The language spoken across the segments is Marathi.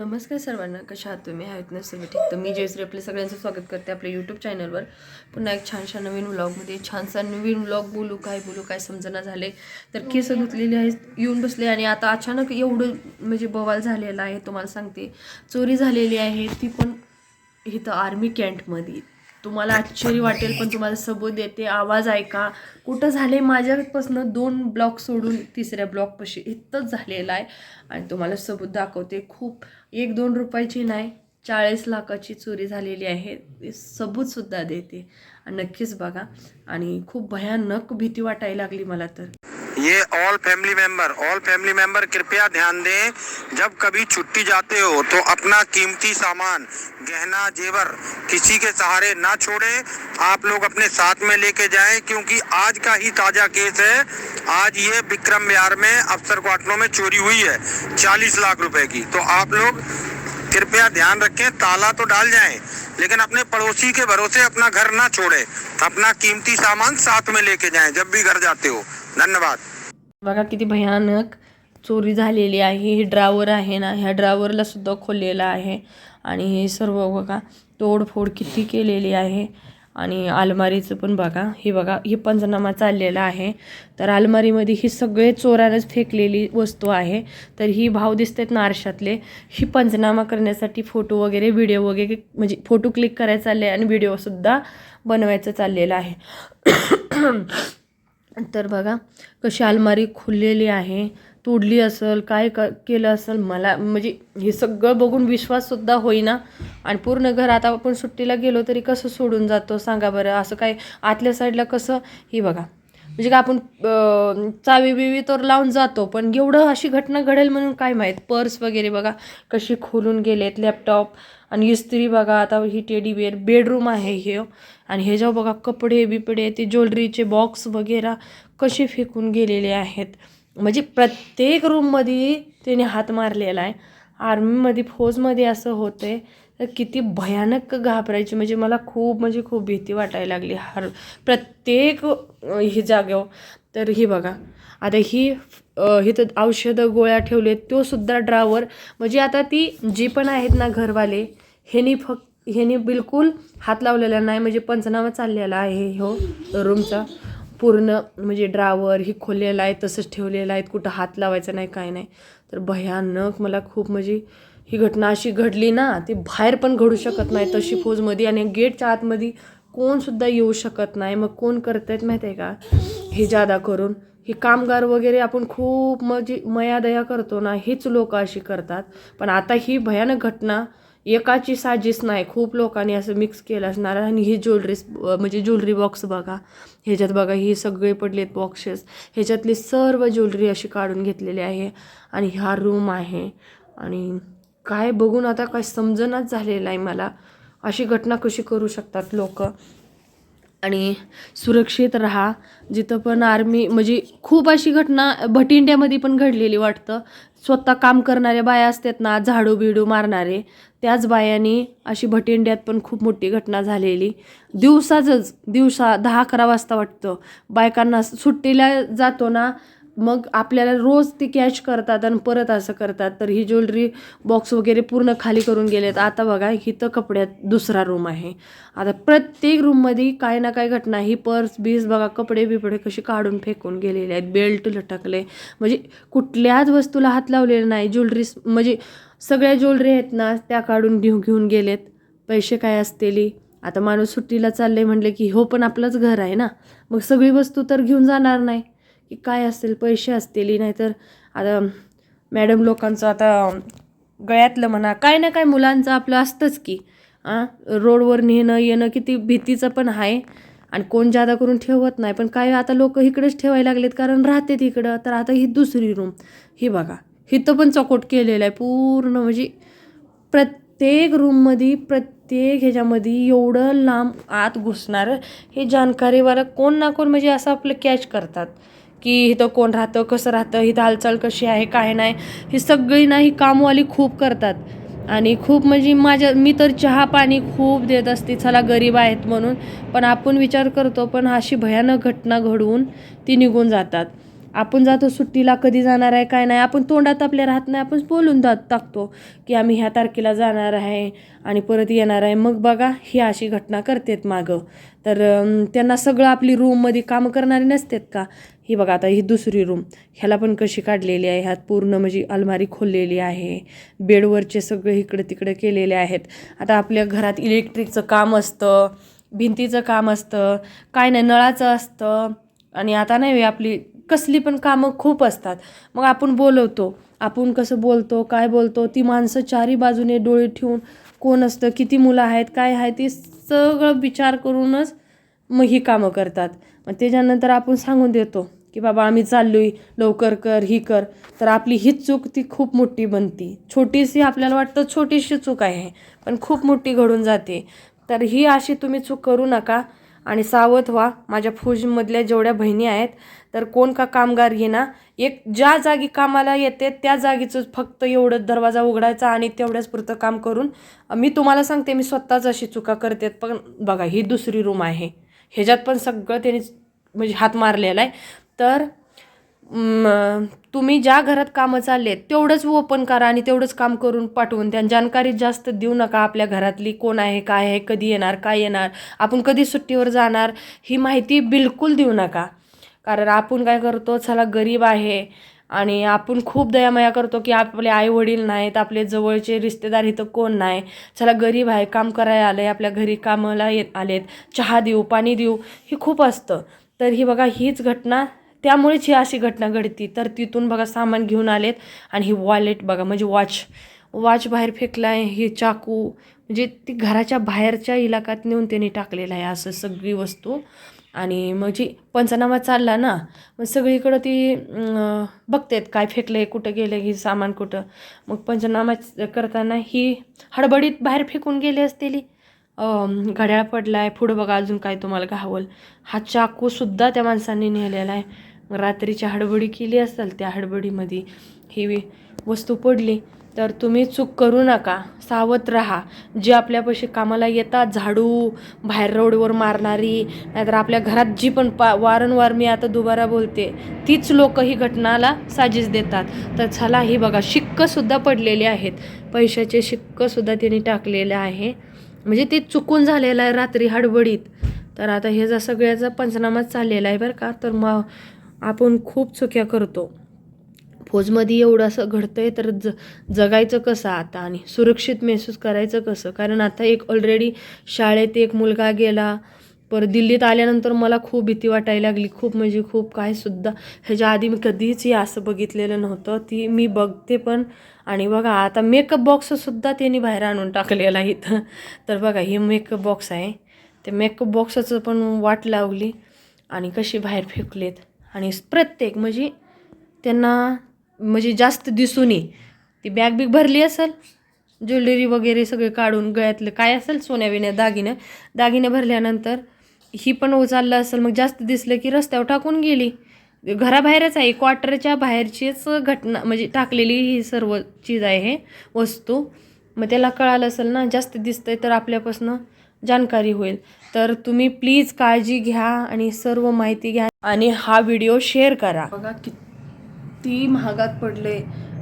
नमस्कार सर्वांना कशा आहात तुम्ही? आहेत ना सर्व ठीक? तर मी जयश्री आपले सगळ्यांचं स्वागत करते आपल्या यूट्यूब चॅनलवर पुन्हा एक छानशा नवीन व्लॉगमध्ये छानसा नवीन व्लॉग बोलू काय बोलू काय समजना झाले. तर केस धुतलेले आहेत येऊन बसले आणि आता अचानक एवढं म्हणजे बवाल झालेला आहे तुम्हाला सांगते. चोरी झालेली आहे ती पण इथं आर्मी कॅन्टमध्ये तुम्हाला आश्चर्य वाटेल पण तुम्हाला सबूत देते. आवाज ऐका. कुठं झाले माझ्यापासून दोन ब्लॉक सोडून तिसऱ्या ब्लॉकपाशी इथंच झालेला आहे. आणि तुम्हाला सबूत दाखवते. खूप एक दोन रुपयाची नाही चाळीस लाखाची चोरी झालेली आहे. सबूतसुद्धा देते. आणि नक्कीच बघा. आणि खूप भयानक भीती वाटायला लागली मला तर. ये all family member all family member कृपया ध्यान दें, जब कभी छुट्टी जाते हो तो अपना कीमती सामान, गहना, जेवर, किसी के सहारे ना छोड़े। आप लोग अपने साथ में लेके जाएँ, क्योंकि आज का ही ताज़ा केस है। आज ये विक्रम विहार में अफसर क्वार्टरों में चोरी हुई है, चालीस लाख रुपए की। तो आप लोग कृपया ध्यान रखें, ताला तो डाल जाएँ, लेकिन अपने पड़ोसी के भरोसे अपना घर ना छोड़े। अपना कीमती सामान साथ में लेके जाएँ, जब भी घर जाते हो। धन्यवाद. बघा किती भयानक चोरी झालेली आहे. ही ड्रावर आहे ना ह्या ड्रावरला सुद्धा खोललेलं आहे. आणि हे सर्व बघा तोडफोड किती केलेली आहे. आणि अलमारीचं पण बघा हे बघा हे पंचनामा चाललेला आहे. तर अलमारीमध्ये ही सगळे चोरानच फेकलेली वस्तू आहे. तर ही भाव दिसतात ना आरशातले ही पंचनामा करण्यासाठी फोटो वगैरे व्हिडिओ वगैरे म्हणजे फोटो क्लिक करायचा चालले आणि व्हिडिओसुद्धा बनवायचं चाललेलं आहे. तर बघा कशी अलमारी खुललेली आहे तोडली असेल काय क केलं असेल मला म्हणजे हे सगळं बघून विश्वाससुद्धा होईना. आणि पूर्ण घर आता आपण सुट्टीला गेलो तरी कसं सोडून जातो सांगा बरं. असं काय आतल्या साईडला कसं? ही बघा. म्हणजे का आपण चावी बिवी तर लावून जातो पण एवढं अशी घटना घडेल म्हणून काय माहीत? पर्स वगैरे बघा कशी खोलून गेलेत लॅपटॉप आणि इस्त्री बघा आता ही टेडी बिअर बेडरूम आहे हे. आणि हे जेव्हा बघा कपडे बिपडे ते ज्वेलरीचे बॉक्स वगैरे कसे फेकून गेलेले आहेत. म्हणजे प्रत्येक रूममध्ये त्याने हात मारलेला आहे. आर्मीमध्ये फौजमध्ये असं होतंय. तर किती भयानक घाबरायची. म्हणजे मला खूप म्हणजे खूप भीती वाटायला लागली. हर प्रत्येक ही जागेवर. तर ही बघा. आता ही हिथं औषधं गोळ्या ठेवले तो सुद्धा ड्रावर म्हणजे आता ती जी पण आहेत ना घरवाले ह्यानी फक्त ह्यानी बिलकुल हात लावलेला नाही. म्हणजे पंचनामा चाललेला आहे हो रूमचा. पूर्ण म्हणजे ड्रावर ही खोललेला आहे. तसंच ठेवलेलं आहे. कुठं हात लावायचा नाही काय नाही. तर भयानक मला खूप म्हणजे ही घटना अशी घडली ना ती बाहेर पण घडू शकत नाही तशी फौजमध्ये आणि गेटच्या आतमध्ये कोणसुद्धा येऊ शकत नाही. मग कोण करत आहेत माहीत आहे का? हे जादा करून. ही कामगार वगैरे आपण खूप म्हणजे मयादया करतो ना हीच लोक अशी करतात. पण आता ही भयानक घटना एकाची साजिश नाही. खूप लोकांनी असं मिक्स केलं असणार आणि ही ज्वेलरी म्हणजे ज्वेलरी बॉक्स बघा. ह्याच्यात बघा ही सगळे पडलेत बॉक्सेस ह्याच्यातली सर्व ज्वेलरी अशी काढून घेतलेली आहे. आणि हा रूम आहे. आणि काय बघून आता काय समजनाच झालेलं आहे मला. अशी घटना कशी करू शकतात लोक? आणि सुरक्षित राहा. जिथं पण आर्मी म्हणजे खूप अशी घटना भटिंड्यामध्ये पण घडलेली वाटतं. स्वतः काम करणाऱ्या बाया असतात ना झाडू बिडू मारणारे त्याच बायांनी अशी भटिंड्यात पण खूप मोठी घटना झालेली. दिवसाचंच दिवसा दहा अकरा वाजता वाटतं. बायकांना सुट्टीला जातो ना मग आपल्याला रोज ती कॅच करतात आणि परत असं करतात. तर ही ज्वेलरी बॉक्स वगैरे पूर्ण खाली करून गेलेत. आता बघा इथं कपड्यात दुसरा रूम आहे. आता प्रत्येक रूममध्ये काय ना काय घटना ही पर्स बीस बघा कपडे बिपडे कसे काढून फेकून गेलेले आहेत. बेल्ट लटकले. म्हणजे कुठल्याच वस्तूला हात लावलेला नाही. ज्वेलरीस म्हणजे सगळ्या ज्वेलरी आहेत ना त्या काढून घेऊन घेऊन गेलेत. पैसे काय असतेली? आता माणूस सुट्टीला चालले म्हणले की हो पण आपलंच घर आहे ना. मग सगळी वस्तू तर घेऊन जाणार नाही. की काय असेल पैसे असतील नाहीतर आता मॅडम लोकांचं आता गळ्यातलं म्हणा काय ना काय मुलांचं आपलं असतंच की आ? रोडवर नेणं येणं किती भीतीचं पण आहे. आणि कोण जादा करून ठेवत नाही पण काय आता लोक इकडेच ठेवायला लागलेत कारण राहते तिकडं तर आता ही दुसरी रूम ही बघा हिथं पण चकोट केलेलं आहे पूर्ण. म्हणजे प्रत्येक रूममध्ये प्रत्येक ह्याच्यामध्ये एवढं लांब आत घुसणारं हे जाणकारीवाला कोण ना कोण म्हणजे असं आपलं कॅच करतात. की इथं कोण राहतं कसं राहतं इथं हालचाल कशी आहे काय नाही ही सगळी ना ही कामवाली खूप करतात. आणि खूप म्हणजे माझ्या मी तर चहा पाणी खूप देत असते चला गरीब आहेत म्हणून. पण आपण विचार करतो पण अशी भयानक घटना घडवून ती निघून जातात. आपण जातो सुट्टीला कधी जाणार आहे काय नाही आपण तोंडात आपल्या राहत नाही आपण बोलून जात टाकतो की आम्ही ह्या तारखेला जाणार आहे आणि परत येणार आहे. मग बघा ही अशी घटना करतेत मागं. तर त्यांना सगळं आपली रूममध्ये कामं करणारे नसतात का? ही बघा आता ही दुसरी रूम ह्याला पण कशी काढलेली आहे? ह्यात पूर्ण म्हणजे अलमारी खोललेली आहे. बेडवरचे सगळे इकडे तिकडे केलेले आहेत. आता आपल्या घरात इलेक्ट्रिकचं काम असतं भिंतीचं काम असतं काय नाही नळाचं असतं. आणि आता नाही आपली कसली पण कामं खूप असतात. मग आपण बोलवतो. आपण कसं बोलतो काय बोलतो ती माणसं चारी बाजूने डोळे ठेवून कोण असतं किती मुलं आहेत काय आहे ते सगळं विचार करूनच मग ही कामं करतात. मग त्याच्यानंतर आपण सांगून देतो की बाबा आम्ही चाललोय लवकर कर ही कर. तर आपली हीच चूक ती खूप मोठी बनती. छोटीशी आपल्याला वाटतं छोटीशी चूक आहे पण खूप मोठी घडून जाते. तर ही अशी तुम्ही चूक करू नका. आणि सावध व्हा. माझ्या फौजमधल्या जेवढ्या बहिणी आहेत तर कोण का कामगार येणार एक ज्या जागी कामाला येते त्या जागीचं फक्त एवढं दरवाजा उघडायचा आणि तेवढ्याच पुरतं काम करून मी तुम्हाला सांगते मी स्वतःच अशी चुका करते पण बघा ही दुसरी रूम आहे. ह्याच्यात पण सगळं त्यांनी म्हणजे हात मारलेला आहे. तर तुम्ही ज्या घरात कामं चालले आहेत तेवढंच ओपन करा आणि तेवढंच काम करून पाठवून त्या जानकारी जास्त देऊ नका आपल्या घरातली कोण आहे काय आहे कधी येणार काय येणार. आपण कधी सुट्टीवर जाणार ही माहिती बिलकुल देऊ नका. कारण आपण काय करतो चला गरीब आहे आणि आपण खूप दयामया करतो की आपले आई वडील नाहीत आपले जवळचे रिश्तेदार इथं कोण नाही. चला गरीब आहे काम करायला आलं आहे आपल्या घरी कामाला येत आलेत. चहा देऊ पाणी देऊ हे खूप असतं. तर ही बघा हीच घटना त्यामुळेच ही अशी घटना घडती. तर तिथून बघा सामान घेऊन आलेत आणि ही वॉलेट बघा म्हणजे वॉच वॉच बाहेर फेकला आहे चाकू म्हणजे ती घराच्या बाहेरच्या इलाकात नेऊन त्यांनी टाकलेलं आहे असं सगळी वस्तू. आणि मग जी पंचनामा चालला ना मग सगळीकडं ती अं, बघतेत काय फेकलं आहे कुठं गेलं ही सामान कुठं. मग पंचनामा करताना ही हडबडीत बाहेर फेकून गेली असतेली. घड्याळ पडला आहे पुढं बघा अजून काय तुम्हाला घावल. हा चाकूसुद्धा त्या माणसांनी नेलेला आहे. रात्रीची हडबडी केली असाल त्या हडबडीमध्ये ही वस्तू पडली तर तुम्ही चूक करू नका सावध राहा. जे आपल्यापाशी कामाला येतात झाडू बाहेर रोडवर मारणारी नाहीतर आपल्या घरात जी पण पा वारंवार मी आता दुबारा बोलते तीच लोक ही घटनाला साजिश देतात. तर चला ही बघा शिक्कसुद्धा पडलेले आहेत. पैशाचे शिक्कसुद्धा तिने टाकलेले आहे. म्हणजे ते चुकून झालेलं आहे रात्री हडबडीत. तर आता हे जर सगळ्याचा पंचनामाच चाललेला आहे बरं का तर मग आपण खूप चुक्या करतो. फौजमध्ये एवढं असं घडतं आहे तर ज जगायचं कसं आता आणि सुरक्षित महसूस करायचं कसं? कारण आता एक ऑलरेडी शाळेत एक मुलगा गेला पर दिल्लीत आल्यानंतर मला खूप भीती वाटायला लागली. खूप म्हणजे खूप काय सुद्धा. ह्याच्या आधी मी कधीच हे असं बघितलेलं नव्हतं. ती मी बघते पण आणि बघा आता मेकअप बॉक्ससुद्धा त्यांनी बाहेर आणून टाकलेला इथं. तर बघा हे मेकअप बॉक्स आहे. ते मेकअप बॉक्साचं पण वाट लावली आणि कशी बाहेर फेकलेत. आणि प्रत्येक म्हणजे त्यांना म्हणजे जास्त दिसून ये. ती बॅग बिग भरली असेल ज्वेलरी वगैरे सगळे काढून गळ्यातलं काय असेल सोन्याविण्या दागिनं. दागिने भरल्यानंतर ही पण उचललं असेल मग जास्त दिसलं की रस्त्यावर टाकून गेली. घराबाहेरच आहे क्वार्टरच्या बाहेरचीच घटना म्हणजे टाकलेली ही सर्व चीज आहे हे वस्तू. मग त्याला कळालं असेल ना जास्त दिसतंय तर आपल्यापासून जानकारी होईल. तर तुम्ही प्लीज काळजी घ्या आणि सर्व माहिती घ्या आणि हा व्हिडिओ शेअर करा. बघा किती महागात पडले.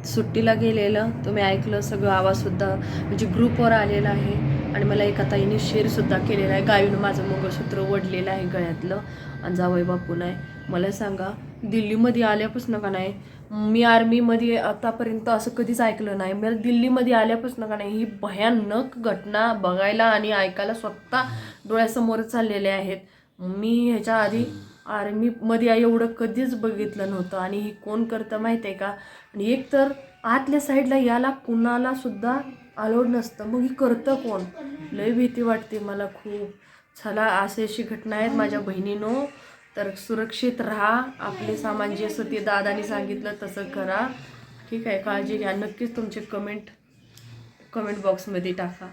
सुट्टीला गेलेलं तुम्ही ऐकलं सगळं आवाजसुद्धा म्हणजे ग्रुपवर आलेला आहे आणि मला एका ताईने शेअरसुद्धा केलेला आहे. गायीनं माझं मंगळसूत्र वडलेलं आहे गळ्यातलं. आणि जावई बापून आहे. मला सांगा दिल्लीमध्ये आल्यापासून का नाही? मी आर्मीमध्ये आतापर्यंत असं कधीच ऐकलं नाही. मला दिल्लीमध्ये आल्यापासून का नाही? ही भयानक घटना बघायला आणि ऐकायला स्वतः डोळ्यासमोर चाललेले आहेत. मी ह्याच्या आधी आर्मीमध्ये एवढं कधीच बघितलं नव्हतं. आणि ही कोण करतं माहीत आहे का? आणि एक तर आतल्या साईडला याला कुणाला सुद्धा नसतं. मग ही करतं कोण? लय भीती वाटते मला खूप. चला अशी अशी घटना आहेत माझ्या बहिणीनो. तर सुरक्षित राहा आपले सामान जे असं ते दादानी सांगितलं तसं करा. ठीक आहे काळजी घ्या. नक्कीच तुमचे कमेंट कमेंट बॉक्समध्ये टाका.